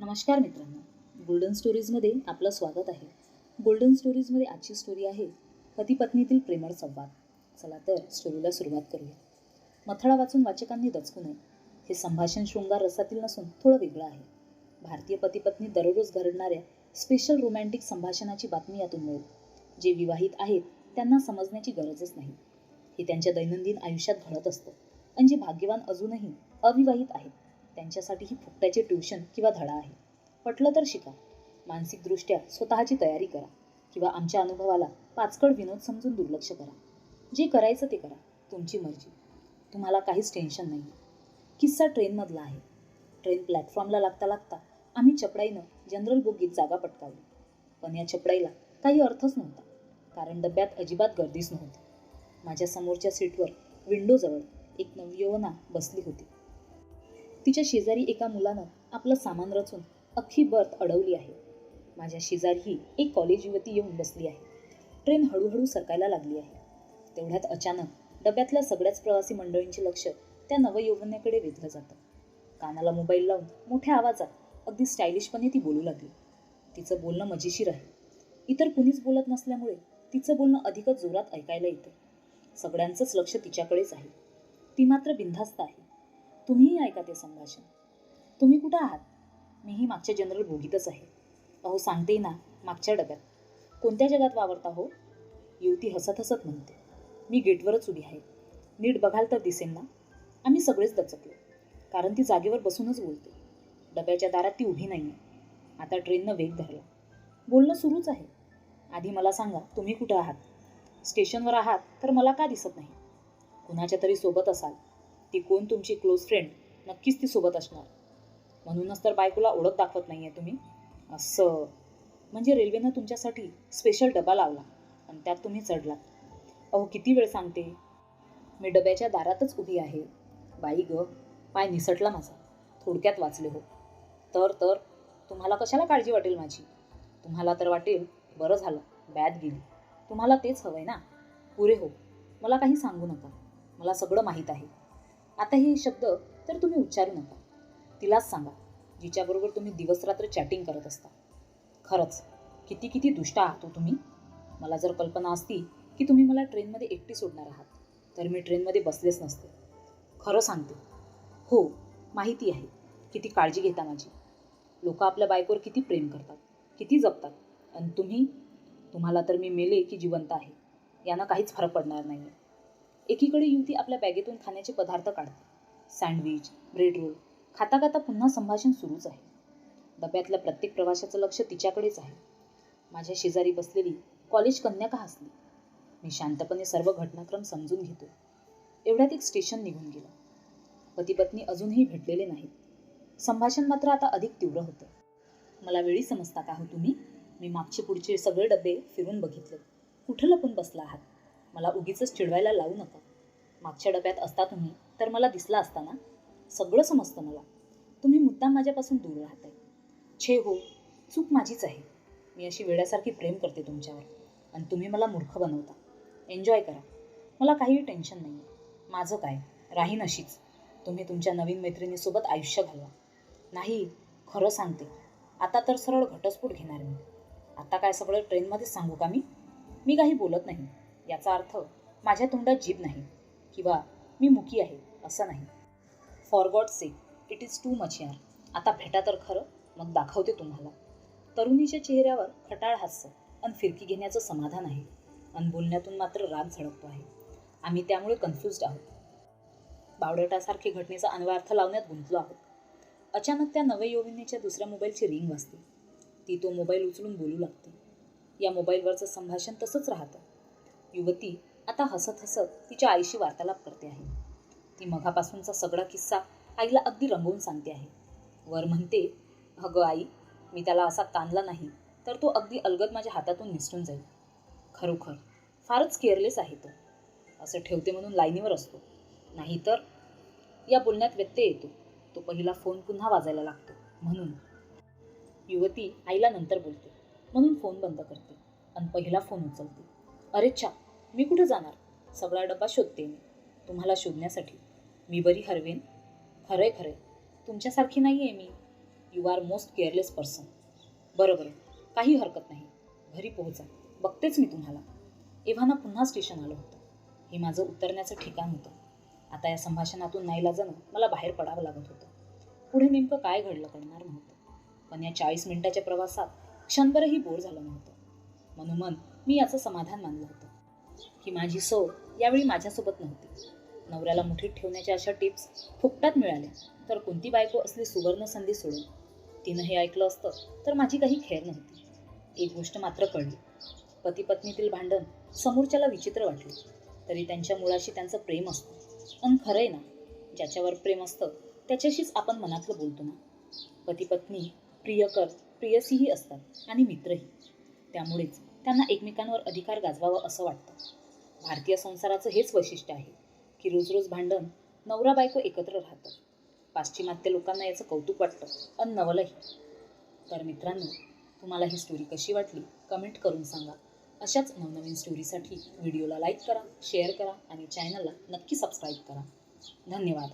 नमस्कार मित्रांनो. गोल्डन स्टोरीजमध्ये आपलं स्वागत आहे. गोल्डन स्टोरीजमध्ये आजची स्टोरी आहे पती पत्नीतील प्रेमळ संवाद. चला तर स्टोरीला सुरुवात करूया. मथळा वाचून वाचकांनी दचकू नये. हे संभाषण शृंगार रसातील नसून थोडं वेगळं आहे. भारतीय पती पत्नी दररोज घडणाऱ्या स्पेशल रोमॅन्टिक संभाषणाची बातमी यातून मिळेल. जे विवाहित आहेत त्यांना समजण्याची गरजच नाही. हे त्यांच्या दैनंदिन आयुष्यात घडत असतं. आणि जे भाग्यवान अजूनही अविवाहित आहेत. त्यांच्यासाठी ही फुकट्याचे ट्युशन किंवा धडा आहे. पटलं तर शिका. मानसिकदृष्ट्या स्वतःची तयारी करा किंवा आमच्या अनुभवाला पाचकड विनोद समजून दुर्लक्ष करा. जे करायचं ते करा. तुमची मर्जी. तुम्हाला काहीच टेन्शन नाही. किस्सा ट्रेनमधला आहे. ट्रेन प्लॅटफॉर्मला लागता लागता आम्ही चपडाईनं जनरल बोगीत जागा पटकावली. पण या चपडाईला काही अर्थच नव्हता. कारण डब्यात अजिबात गर्दीच नव्हती. माझ्या समोरच्या सीटवर विंडोजवळ एक नवयवना बसली होती. तिच्या शेजारी एका मुलानं आपलं सामान रचून अख्खी बर्थ अडवली आहे. माझ्या शेजारीही एक कॉलेज युवती येऊन बसली आहे. ट्रेन हळूहळू सरकायला लागली आहे. तेवढ्यात अचानक डब्यातल्या सगळ्याच प्रवासी मंडळींचे लक्ष त्या नवयौवन्याकडे वेधलं जातं. कानाला मोबाईल लावून मोठ्या आवाजात अगदी स्टायलिशपणे ती बोलू लागली. तिचं बोलणं मजेशीर आहे. इतर कुणीच बोलत नसल्यामुळे तिचं बोलणं अधिकच जोरात ऐकायला येतं. सगळ्यांचंच लक्ष तिच्याकडेच आहे. ती मात्र बिनधास्त आहे. तुम्हीही ऐका ते संभाषण. तुम्ही कुठं आहात? मीही मागच्या जनरल भोगीतच आहे. अहो सांगते ना मागच्या डब्यात. कोणत्या जगात वावरता हो? युवती हसत हसत म्हणते. मी गेटवरच उभी आहे. नीट बघाल तर दिसेल ना? आम्ही सगळेच दचकलो. कारण ती जागेवर बसूनच बोलते. डब्याच्या दारात ती उभी नाही आहे आता ट्रेननं वेग धरला. बोलणं सुरूच आहे. आधी मला सांगा तुम्ही कुठं आहात? स्टेशनवर आहात तर मला का दिसत नाही? कुणाच्या तरी सोबत असाल. ती कोण तुमची क्लोज फ्रेंड नक्कीच ती सोबत असणार. म्हणूनच तर बायकोला ओळख दाखवत नाही आहे तुम्ही. असं. म्हणजे रेल्वेनं तुमच्यासाठी स्पेशल डबा लावला आणि त्यात तुम्ही चढलात. अहो किती वेळ सांगते? मी डब्याच्या दारातच उभी आहे. बाई ग पाय निसटला माझा. थोडक्यात वाचले हो. तर तर तुम्हाला कशाला काळजी वाटेल माझी? तुम्हाला तर वाटेल बरं झालं बॅद गेली. तुम्हाला तेच हवंय ना? पुरे हो. मला काही सांगू नका. मला सगळं माहीत आहे. आता हे शब्द तर तुम्ही उच्चारू नका. तिलाच सांगा जिच्याबरोबर तुम्ही दिवसरात्र चॅटिंग करत असता. खरंच किती किती दुष्ट आहात हो तुम्ही? मला जर कल्पना असती की तुम्ही मला ट्रेनमध्ये एकटी सोडणार आहात तर मी ट्रेनमध्ये बसलेच नसते. खरं सांगते. हो माहिती आहे किती काळजी घेता माझी. लोक आपल्या बायकोवर किती प्रेम करतात किती जपतात आणि तुम्ही तुम्हाला तर मी मेले की जिवंत आहे. यानं काहीच फरक पडणार नाही आहे एकीकडे युवती आपल्या बॅगेतून खाण्याचे पदार्थ काढते. सँडविच ब्रेड रोल खाता खाता पुन्हा संभाषण सुरूच आहे. डब्यातल्या प्रत्येक प्रवाशाचं लक्ष तिच्याकडेच आहे. माझ्या शेजारी बसलेली कॉलेज कन्या का हसली. मी शांतपणे सर्व घटनाक्रम समजून घेतो. एवढ्यात एक स्टेशन निघून गेलं. पती पत्नी अजूनही भेटलेले नाहीत. संभाषण मात्र आता अधिक तीव्र होतं. मला वेळी समजता का हो तुम्ही? मी मागचे पुढचे सगळे डबे फिरून बघितले. कुठं लपून बसला आहात? मला उगीच चिडवायला लावू नका. मागच्या डब्यात असता तुम्ही तर मला दिसला असता ना? सगळं समजतं मला. तुम्ही मुद्दाम माझ्यापासून दूर राहताय. छे हो चूक माझीच आहे. मी अशी वेड्यासारखी प्रेम करते तुमच्यावर. आणि तुम्ही मला मूर्ख बनवता. एन्जॉय करा. मला काहीही टेन्शन नाही माझं काय? राहीन अशीच. तुम्ही तुमच्या नवीन मैत्रिणीसोबत आयुष्य घालवा. नाही खरं सांगते. आता तर सरळ घटस्फोट घेणार मी. आता काय सगळं ट्रेनमध्येच सांगू का मी? मी काही बोलत नाही. याचा अर्थ माझ्या तोंडात जीभ नाही किंवा मी मुकी आहे असं नाही. For God sake it is too much यार. आता भेटा तर खरं मग दाखवते तुम्हाला. तरुणीच्या चेहऱ्यावर खटाळ हास्य अन फिरकी घेण्याचं समाधान आहे. अन बोलण्यातून मात्र राग झळकतो आहे. आम्ही त्यामुळे कन्फ्युज्ड आहोत. बावडटासारखे घटनेचा अन्वयार्थ लावण्यात गुंतलो आहोत. अचानक त्या नवयौवनीच्या दुसऱ्या मोबाईलची रिंग वाजते. ती तो मोबाईल उचलून बोलू लागते. या मोबाईलवरचं संभाषण तसंच राहतं. युवती आता हसत हसत तिच्या आईशी वार्तालाप करते आहे. ती मघापासूनचा सगळा किस्सा आईला अगदी रंगवून सांगते आहे. वर म्हणते अगं आई मी त्याला असा ताणला नाही तर तो अगदी अलगद माझ्या हातातून निसटून जाईल. खरोखर फारच केअरलेस आहे तो. असं ठेवते म्हणून लाईनीवर असतो. नाहीतर या बोलण्यात व्यत्यय येतो. तो पहिला फोन पुन्हा वाजायला लागतो. म्हणून युवती आईला नंतर बोलते. म्हणून फोन बंद करते आणि पहिला फोन उचलते. अरे मी कुठं जाणार? सगळा डब्बा शोधते मी. तुम्हाला शोधण्यासाठी. मी बरी हरवेन. खरंय खरंय. तुमच्यासारखी नाही आहे मी. You are most careless person बरं बरं. काही हरकत नाही. घरी पोहोचा. बघतेच मी तुम्हाला. एव्हाना पुन्हा स्टेशन आलं होतं. हे माझं उतरण्याचं ठिकाण होतं. आता या संभाषणातून नाईलाजानं मला बाहेर पडावं लागत होतं. पुढे नेमकं काय घडलं कळणार नव्हतं. पण या चाळीस मिनिटाच्या प्रवासात क्षणभरही बोर झालं नव्हतं. मनोमन मी याचं समाधान मानलं होतं. की माझी सौ यावेळी माझ्यासोबत नव्हती. नवऱ्याला मुठीत ठेवण्याच्या अशा टिप्स फुकटात मिळाल्या. तर कोणती बायको असली सुवर्ण संधी सोडून? तिनं हे ऐकलं असतं तर माझी काही खेळ नव्हती. एक गोष्ट मात्र कळली. पती पत्नीतील भांडण समोरच्याला विचित्र वाटले. तरी त्यांच्या मुळाशी त्यांचं प्रेम असतं. पण खरं आहे ना ज्याच्यावर प्रेम असतं त्याच्याशीच आपण मनातलं बोलतो ना. पती पत्नी प्रियकर प्रियसीही असतात आणि मित्रही. त्यामुळेच त्यांना एकमेकांवर अधिकार गाजवावा असं वाटतं. भारतीय संसाराचं हेच वैशिष्ट्य आहे की रोज रोज भांडण नवरा बायको एकत्र राहतं. पाश्चिमात्य लोकांना याचं कौतुक वाटतं अन नवलही. तर मित्रांनो तुम्हाला ही स्टोरी कशी वाटली? कमेंट करून सांगा. अशाच नवनवीन स्टोरीसाठी व्हिडिओला लाईक करा शेअर करा आणि चॅनलला नक्की सबस्क्राईब करा. धन्यवाद.